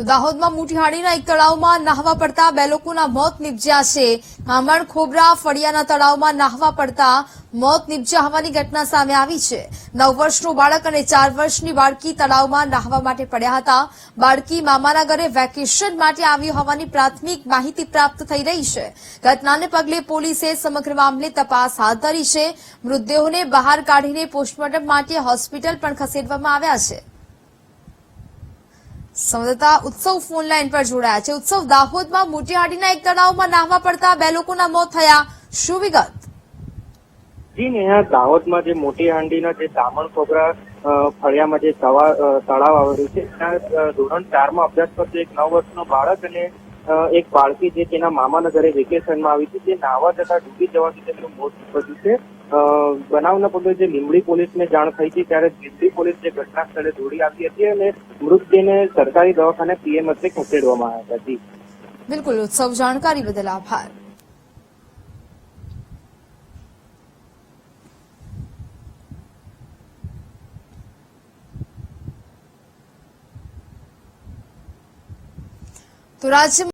તો દાહોદમાં મુઠીહાડીના એક તળાવમાં નાહવા પડતા બે લોકોના મોત નીપજ્યા છે. આમણ ખોબરા ફળિયાના તળાવમાં નાહવા પડતા મોત નીપજ્યા હોવાની ઘટના સામે આવી છે. નવ વર્ષનું બાળક અને ચાર વર્ષની બાળકી તળાવમાં નાહવા માટે પડ્યા હતા. બાળકી મામાના ઘરે વેકેશન માટે આવી હોવાની પ્રાથમિક માહિતી પ્રાપ્ત થઈ રહી છે. ઘટનાને પગલે પોલીસે સમગ્ર મામલે તપાસ હાથ ધરી છે. મૃતદેહોને બહાર કાઢીને પોસ્ટમોર્ટમ માટે હોસ્પિટલ પણ ખસેડવામાં આવ્યા છે. સંવાદદાતા ઉત્સવ ફોન લાઈન પર જોડાયા છે. ઉત્સવ દાહોદમાં મોટીહાડીના એક તળાવમાં નાહવા પડતા બે લોકોના મોત થયા. શું વિગત? દાહોદમાં જે મોટી હાંડીના જે દામણ ખોબરા ફળિયામાં જે તળાવ આવેલું છે, ત્યાં ધોરણ ચારમાં અભ્યાસ કરતો એક નવ વર્ષનો બાળક અને એક બાળકી જે તેના મામાના ઘરે વેકેશનમાં આવી હતી, તે નાહવા જતા ડૂબી જવાથી તેમનું મોત નીપજ્યું છે. બનાવના પગલે જે લીંબડી પોલીસને જાણ થઈ હતી, ત્યારે લીંબડી પોલીસ જે ઘટના સ્થળે દોડી આવી હતી અને મૃતદેહને સરકારી દવાખાને પીએમએસએ ખસેડવામાં આવ્યા હતી. બિલકુલ, ઉત્સવ જાણકારી બદલ આભાર. તો રાજ્યમાં